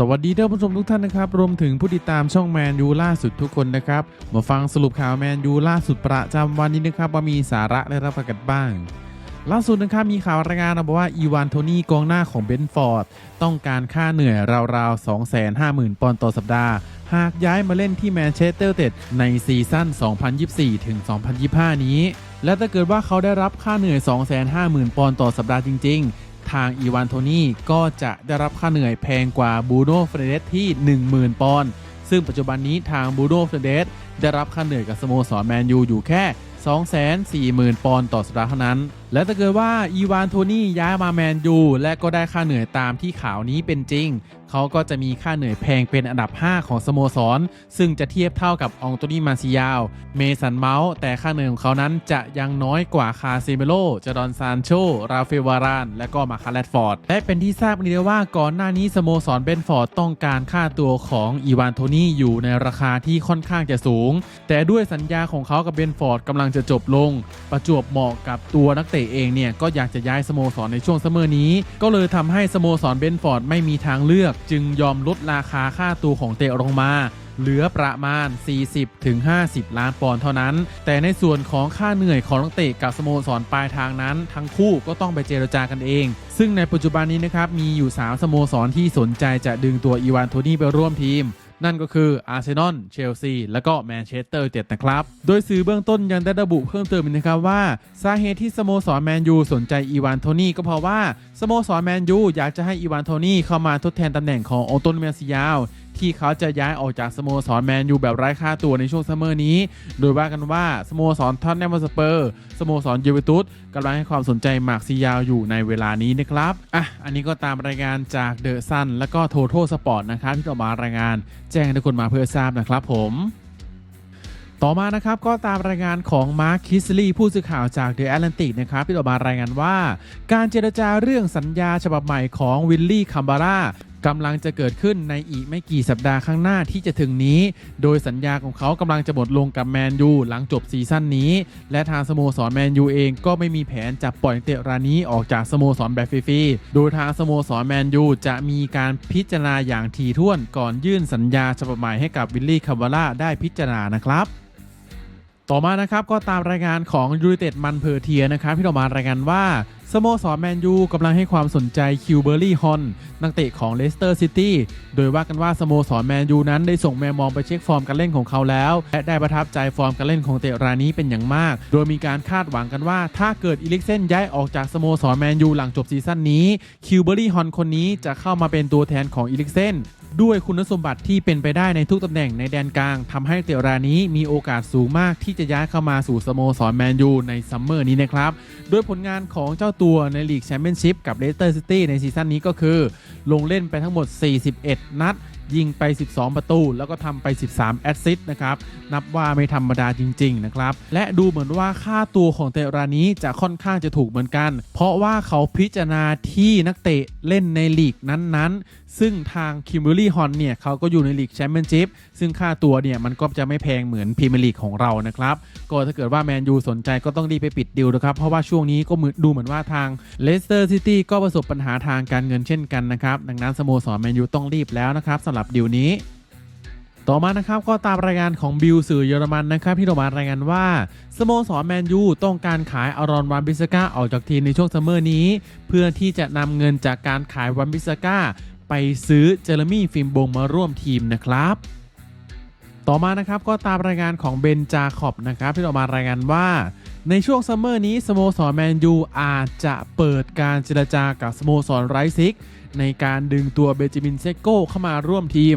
สวัสดีท่านผู้ชมทุกท่านนะครับ รวมถึงผู้ติดตามช่องแมนยูล่าสุดทุกคนนะครับ มาฟังสรุปข่าวแมนยูล่าสุดประจำวันนี้นะครับว่ามีสาระได้รับประกันบ้าง ล่าสุดนะครับมีข่าวรายงานมาว่าอีวานโทนี่กองหน้าของเบนฟอร์ด ต้องการค่าเหนื่อยราวๆ 250,000 ปอนด์ต่อสัปดาห์ หากย้ายมาเล่นที่แมนเชสเตอร์เต็ดในซีซั่น 2024 ถึง 2025 นี้ และถ้าเกิดว่าเขาได้รับค่าเหนื่อย 250,000 ปอนด์ต่อสัปดาห์จริง ๆ ทางอีวานโทนี่ก็จะได้รับค่าเหนื่อยแพงกว่าบูโน่เฟรเดสที่ 10,000 ปอนด์ซึ่งปัจจุบันนี้ทางบูโน่เฟรเดสได้รับค่าเหนื่อยกับสโมสรแมนยูอยู่แค่ 240,000 ปอนด์ต่อสัปดาห์เท่านั้นและถ้าเกิดว่าอีวานโทนี่ย้ายมาแมนยูและก็ได้ค่าเหนื่อยตามที่ข่าวนี้เป็นจริง เขาก็จะมีค่าเหนื่อยแพงเป็นอันดับ 5 ของสโมสร ซึ่งจะเทียบเท่ากับองโตนี่มาซิยาว เมสันเมาส์แต่ค่าเหนื่อยของเขานั้นจะยังน้อยกว่าคาเซเมโลจดอนซานโช ราเฟลวาราน และก็มาคาเลตฟอร์ด และเป็นที่ทราบกันดีว่าก่อนหน้านี้สโมสรเบนฟอร์ดต้องการค่าตัวของอีวานโทนี่อยู่ในราคาที่ค่อนข้างจะสูง แต่ด้วยสัญญาของเขากับเบนฟอร์ดกำลังจะจบลง ประจวบเหมาะกับตัวนักเตะเองเนี่ยก็อยากจะย้ายสโมสรในช่วงซัมเมอร์นี้ ก็เลยทำให้สโมสรเบนฟอร์ดไม่มีทางเลือก จึงยอมลดราคาค่าตัวของเตะลงมาเหลือประมาณ 40-50 ล้านปอนด์เท่านั้น แต่ในส่วนของค่าเหนื่อยของนักเตะกับสโมสรปลายทางนั้น ทั้งคู่ก็ต้องไปเจรจากันเอง ซึ่งในปัจจุบันนี้นะครับ มีอยู่ 3 สโมสรที่สนใจจะดึงตัวอีวานโทนี่ไปร่วมทีม นั่นก็คืออาร์เซนอล เชลซี และก็แมนเชสเตอร์ยูไนเต็ดนะครับ โดยสื่อเบื้องต้นยังได้ระบุเพิ่มเติมอีกนะครับว่า สาเหตุที่สโมสรแมนยูสนใจอีวานโทนี่ก็เพราะว่าสโมสรแมนยูอยากจะให้อีวานโทนี่เข้ามาทดแทนตำแหน่งของโอโตนเมซิยาว ที่เขาจะย้ายออกจากสโมสรแมนยูแบบไร้ค่าตัวในช่วงซัมเมอร์นี้ โดยว่ากันว่าสโมสรท็อตแนมสเปอร์สโมสรยูเวตุสกำลังให้ความสนใจมาร์กซิยาวอยู่ในเวลานี้นะครับอะอันนี้ก็ตามรายงานจากเดอะซันและก็โทโทสปอร์ตนะครับที่ออกมารายงาน แจ้งให้ทุกคนมาเพื่อทราบนะครับผมต่อมานะครับก็ตามรายงานของมาร์คคิสลีผู้สื่อข่าวจากเดอะแอตแลนติกนะครับที่ออกมารายงานว่า การเจรจาเรื่องสัญญาฉบับใหม่ของวิลลี่คัมบาร่า กำลังจะเกิดขึ้นในอีกไม่กี่สัปดาห์ข้างหน้าที่จะถึงนี้ โดยสัญญาของเขากำลังจะหมดลงกับแมนยูหลังจบซีซั่นนี้ และทางสโมสรแมนยูเองก็ไม่มีแผนจะปล่อยเตะรายนี้ออกจากสโมสรแบบฟรีๆ โดยทางสโมสรแมนยูจะมีการพิจารณาอย่างถี่ถ้วนก่อนยื่นสัญญาฉบับใหม่ให้กับวิลลี่คัมบาร่าได้พิจารณานะครับ ต่อมานะครับก็ตามรายงานของยู i นเต็ดมันเพอร์เทียนะครับที่ออกมารายงานว่าสโมสรแมนยูกำลังให้ความสนใจคิวเบอร์รี่ฮอนนักเตะของเลสเตอร์ซิตี้โดยว่ากันว่าสโมสรแมนยูนั้นได้ส่งแมวมองไปเช็คฟอร์มการเล่นของเขาแล้ว และได้ประทับใจฟอร์มการเล่นของเตะรายนี้เป็นอย่างมาก โดยมีการคาดหวังกันว่า ถ้าเกิดอีลิกเซนย้ายออกจากสโมสรแมนยูหลังจบซีซั่นนี้คิวเบอร์รี่ฮอนคนนี้จะเข้ามาเป็นตัวแทนของอีลิกเซน ด้วยคุณสมบัติที่เป็นไปได้ในทุกตำแหน่งในแดนกลางทำให้เตย์รายนี้มีโอกาสสูงมากที่จะย้ายเข้ามาสู่สโมสรแมนยูในซัมเมอร์นี้นะครับ โดยผลงานของเจ้าตัวในลีกแชมเปี้ยนชิพกับเลสเตอร์ซิตี้ในซีซั่นนี้ก็คือ ลงเล่นไปทั้งหมด 41 นัด ยิงไป 12 ประตู แล้วก็ทำไป 13 แอสซิสต์นะครับ นับว่าไม่ธรรมดาจริง ๆ นะครับ และดูเหมือนว่าค่าตัวของเตะรานี้จะค่อนข้างจะถูกเหมือนกัน เพราะว่าเขาพิจารณาที่นักเตะเล่นในลีกนั้นๆ ซึ่งทางคิมเบอร์รี่ฮอนเนี่ยเขาก็อยู่ในลีกแชมเปี้ยนชิพซึ่งค่าตัวเนี่ยมันก็จะไม่แพงเหมือนพรีเมียร์ลีกของเรานะครับ ก็ถ้าเกิดว่าแมนยูสนใจก็ต้องรีบไปปิดดิวนะครับ เพราะว่าช่วงนี้ก็เหมือนดูเหมือนว่าทางเลสเตอร์ซิตี้ก็ประสบปัญหาทางการเงินเช่นกันนะครับ ดังนั้นสโมสรแมนยูต้องรีบแล้วนะครับสำหรับดิวนี้ ต่อมานะครับก็ตามรายงานของบิลสื่อเยอรมันนะครับที่ออกมารายงานว่าสโมสรแมนยูต้องการขายอารอนวันบิสก้าออกจากทีมในช่วงซัมเมอร์นี้ เพื่อที่จะนำเงินจากการขายวันบิสก้าไปซื้อเจอร์มี่ฟิล์มบงมาร่วมทีมนะครับต่อมานะครับก็ตามรายงานของเบนจาคอบนะครับที่ออกมารายงานว่า ในช่วงซัมเมอร์นี้สโมสรแมนยูอาจจะเปิดการเจรจากับสโมสรไรซิกในการดึงตัวเบนจามินเซโก้เข้ามาร่วมทีม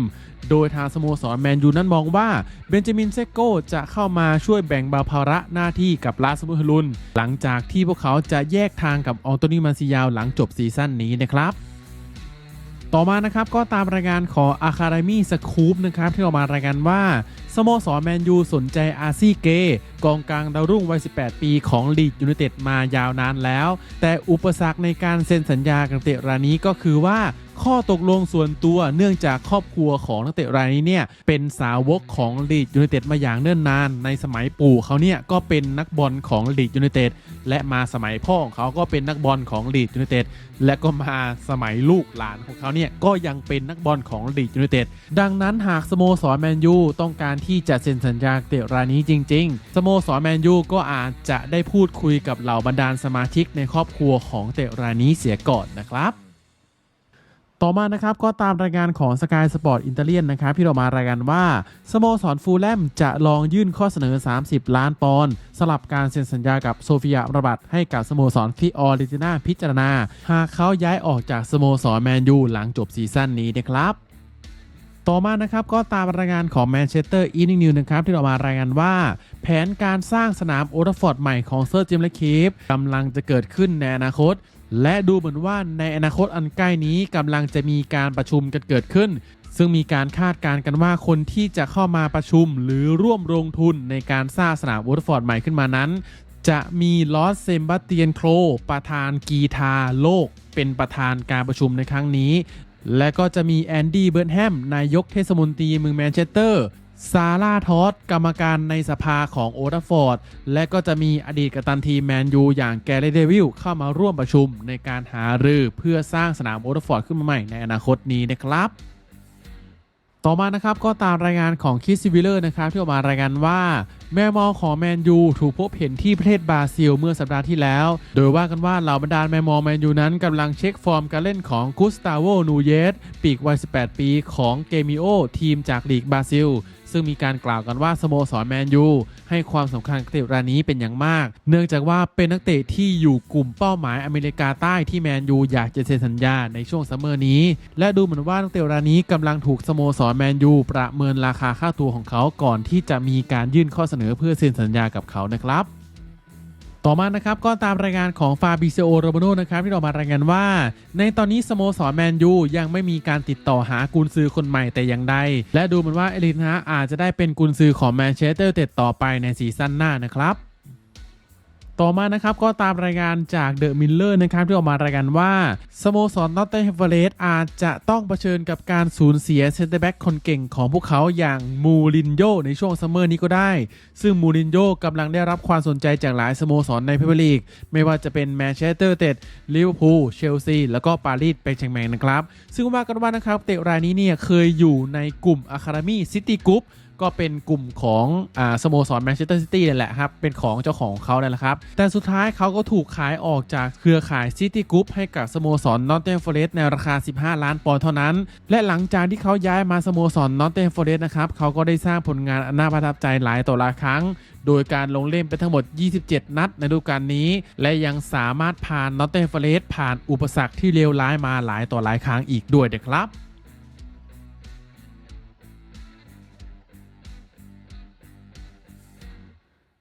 โดยทางสโมสรแมนยูนั้นมองว่าเบนจามินเซโก้จะเข้ามาช่วยแบ่งเบาภาระหน้าที่กับลาสมุฮลุน หลังจากที่พวกเขาจะแยกทางกับอองโตนีมาซิยาวหลังจบซีซั่นนี้นะครับต่อมานะครับก็ตามรายงานของ Academy Scoop นะครับที่ออกมารายงานว่า สโมสรแมนยูสนใจอาซีเก กองกลางดาวรุ่งวัย 18 ปีของลีดยูไนเต็ดมายาวนานแล้ว แต่อุปสรรคในการเซ็นสัญญากับเตะรายนี้ก็คือว่าข้อตกลงส่วนตัวเนื่องจากครอบครัวของนักเตะรายนี้เนี่ยเป็นสาวกของลีดยูไนเต็ดมาอย่างเนิ่นนาน ในสมัยปู่เขาเนี่ยก็เป็นนักบอลของลีดยูไนเต็ดและมาสมัยพ่อของเขาก็เป็นนักบอลของลีดยูไนเต็ดและก็มาสมัยลูกหลานของเขาเนี่ยก็ยังเป็นนักบอลของลีดยูไนเต็ดดังนั้นหากสโมสรแมนยูต้องการที่จะเซ็นสัญญาเตะรายนี้จริง ๆ สโมสรแมนยูก็อาจจะได้พูดคุยกับเหล่าบรรดาสมาชิกในครอบครัวของเตะรายนี้เสียก่อนนะครับต่อมานะครับก็ตามรายงานของ Sky Sport อินเตอร์เลียนนะครับที่เรามารายงานว่าสโมสรฟูลแลมจะลองยื่นข้อเสนอ 30 ล้านปอนด์สลับการเซ็นสัญญากับโซฟียระบัดให้กับสโมสรฟิออริตินาพิจารณา หากเขาย้ายออกจากสโมสรแมนยูหลังจบซีซั่นนี้นะครับ ต่อมานะครับก็ตามรายงานของแมนเชสเตอร์อีนิงนิวนะครับที่เรามารายงานว่า แผนการสร้างสนามโอทฟอร์ดใหม่ของเซอร์จิมและคีฟกำลังจะเกิดขึ้นในอนาคต และดูเหมือนว่าในอนาคตอันใกล้นี้กำลังจะมีการประชุมกันเกิดขึ้น ซึ่งมีการคาดการณ์กันว่าคนที่จะเข้ามาประชุมหรือร่วมลงทุนในการสร้างสนามโอทฟอร์ดใหม่ขึ้นมานั้น จะมีลอสเซมบาสเตียนโครประธานกีทาโลกเป็นประธานการประชุมในครั้งนี้ และก็จะมีแอนดี้เบิร์นแฮมนายกเทศมนตรีเมืองแมนเชสเตอร์ซาร่าทอสกรรมการในสภาของโอทัฟฟอร์ด และก็จะมีอดีตกัปตันทีมแมนยูอย่างแกเรเดวิลเข้ามาร่วมประชุมในการหารือเพื่อสร้างสนามโอทัฟฟอร์ดขึ้นมาใหม่ในอนาคตนี้นะครับ ต่อมานะครับก็ตามรายงานของคิสซิวิลเลอร์นะครับที่ออกมารายงานว่า แม่มอของแมนยูถูกพบเห็นที่ประเทศบราซิลเมื่อสัปดาห์ที่แล้ว โดยว่ากันว่าเหล่าบรรดาแม่มอแมนยูนั้นกำลังเช็คฟอร์มการเล่นของกุสตาโวนูเยสปีกวัย 18 ปีของเกมิโอทีมจากลีกบราซิลซึ่งมีการกล่าวกันว่าสโมสรแมนยูให้ความสำคัญกับเตะรายนี้เป็นอย่างมาก เนื่องจากว่าเป็นนักเตะที่อยู่กลุ่มเป้าหมายอเมริกาใต้ที่แมนยูอยากจะเซ็นสัญญาในช่วงซัมเมอร์นี้ และดูเหมือนว่านักเตะรายนี้กำลังถูกสโมสรแมนยูประเมินราคาค่าตัวของเขาก่อนที่จะมีการยื่นข้อเสนอเพื่อเซ็นสัญญากับเขานะครับต่อมานะครับก็ตามรายงานของฟาบิเซโอโรบโนนะครับที่ออกมารายงานว่า ในตอนนี้สโมสรแมนยูยังไม่มีการติดต่อหากุนซือคนใหม่แต่อย่างใด และดูเหมือนว่าเอลินฮะอาจจะได้เป็นกุนซือของแมนเชสเตอร์เต็ดต่อไปในซีซั่นหน้านะครับ ต่อมานะครับก็ตามรายงานจากเดอะมิลเลอร์นะครับที่ออกมารายงานว่าสโมสรนอตเทนเฮเฟเรสอาจจะต้องเผชิญกับการสูญเสียเซนเตอร์แบ็กคนเก่งของพวกเขาอย่างมูรินโญ่ในช่วงซัมเมอร์นี้ก็ได้ ซึ่งมูรินโญ่กำลังได้รับความสนใจจากหลายสโมสรในพรีเมียร์ลีกไม่ว่าจะเป็นแมนเชสเตอร์เต็ดลิเวอร์พูลเชลซีแล้วก็ปารีสเป็นแชงแมงนะครับ ซึ่งว่ากันว่านะครับเตะรายนี้เนี่ยเคยอยู่ในกลุ่มอะคาเดมี่ซิตี้กรุ๊ป ก็เป็นกลุ่มของอ่าสโมสรแมนเชสเตอร์ซิตี้นี่แหละครับ เป็นของเจ้าของเขาเนี่ยแหละครับ แต่สุดท้ายเขาก็ถูกขายออกจากเครือข่ายซิตี้กรุ๊ปให้กับสโมสรนอตเทนฟอร์เรสต์ในราคา 15 ล้านปอนด์เท่านั้น และหลังจากที่เขาย้ายมาสโมสรนอตเทนฟอร์เรสต์นะครับเขาก็ได้สร้างผลงานน่าประทับใจหลายต่อหลายครั้ง โดยการลงเล่นไปทั้งหมด 27 นัดในฤดูกาลนี้ และยังสามารถผ่านนอตเทนฟอร์เรสต์ผ่านอุปสรรคที่เลวร้ายมาหลายต่อหลายครั้งอีกด้วยนะครับ